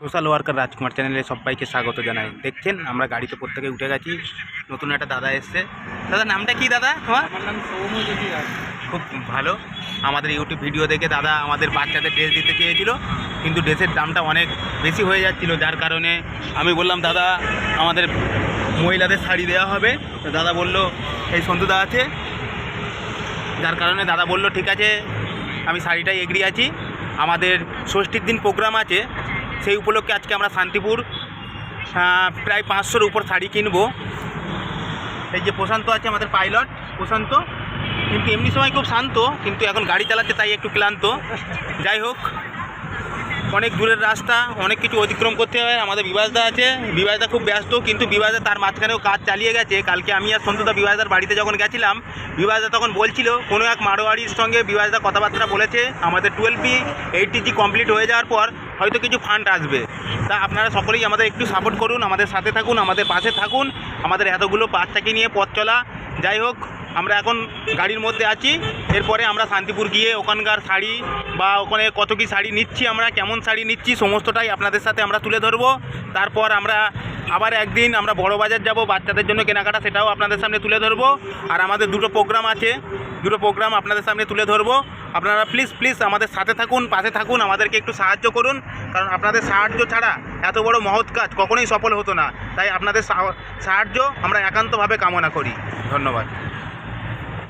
Social worker রাজকুমার চ্যানেলে সবাইকে স্বাগত জানাই। দেখছেন আমরা গাড়িতে প্রত্যেকে উঠে গেছি। নতুন একটা দাদা এসছে। দাদা নামটা কি দাদা? তোমার? নাম সৌম্যজ্যোতি রায়। খুব ভালো। আমাদের ইউটিউব ভিডিও দেখে দাদা আমাদের বাচ্চাদের ড্রেস দিতে চেয়েছিল। কিন্তু ড্রেসের দামটা অনেক বেশি হয়ে যাচ্ছিল। যার কারণে আমি বললাম দাদা আমাদের মহিলাদের শাড়ি দেওয়া হবে। তো দাদা বলল এই সন্তুদা আছে। যার কারণে দাদা বলল ঠিক আছে আমি শাড়িটাই এগ্রি আছি। আমাদের ষষ্ঠীর দিন প্রোগ্রাম আছে। সেই উপলক্ষে আজকে আমরা শান্তিপুর প্রায় পাঁচশোর উপর শাড়ি কিনবো। এই যে প্রশান্ত আছে আমাদের পাইলট, প্রশান্ত। কিন্তু এমনি সময় খুব শান্ত, কিন্তু এখন গাড়ি চালাচ্ছে তাই একটু ক্লান্ত। যাই হোক, অনেক দূরের রাস্তা, অনেক কিছু অতিক্রম করতে হয়। আমাদের বিবাসদা আছে। বিবাসদা খুব ব্যস্ত, কিন্তু বিবাসদা তার মাঝখানেও কাজ চালিয়ে গেছে। কালকে আমি আর সন্তদা বিবাসদার বাড়িতে যখন গেছিলাম বিবাসদা তখন বলছিল, কোনো এক মারোয়াড়ির সঙ্গে বিবাসদা কথাবার্তা বলেছে। আমাদের twelve B, eighty G complete হয়ে যাওয়ার পর হয়তো কিছু ফান্ড আসবে। তা আপনারা সকলেই আমাদের একটু সাপোর্ট করুন, আমাদের সাথে থাকুন, আমাদের পাশে থাকুন, আমাদের এতগুলো বাচ্চাকে নিয়ে পথ চলা। যাই হোক, আমরা এখন গাড়ির মধ্যে আছি। এরপরে আমরা শান্তিপুর গিয়ে ওখানকার শাড়ি বা ওখানে কত কী শাড়ি নিচ্ছি আমরা, কেমন শাড়ি নিচ্ছি, সমস্তটাই আপনাদের সাথে আমরা তুলে ধরবো। তারপর আমরা আবার একদিন আমরা বড় বাজার যাব, বাচ্চাদের জন্য কেনাকাটা সেটাও আপনাদের সামনে তুলে ধরবো। আর আমাদের দুটো প্রোগ্রাম আছে, দুটো প্রোগ্রাম আপনাদের সামনে তুলে ধরবো। আপনারা প্লিজ প্লিজ আমাদের সাথে থাকুন, পাশে থাকুন, আমাদেরকে একটু সাহায্য করুন। কারণ আপনাদের সাহায্য ছাড়া এত বড় মহৎ কাজ কখনোই সফল হতো না। তাই আপনাদের সাহ- সাহায্য আমরা একান্তভাবে কামনা করি। ধন্যবাদ।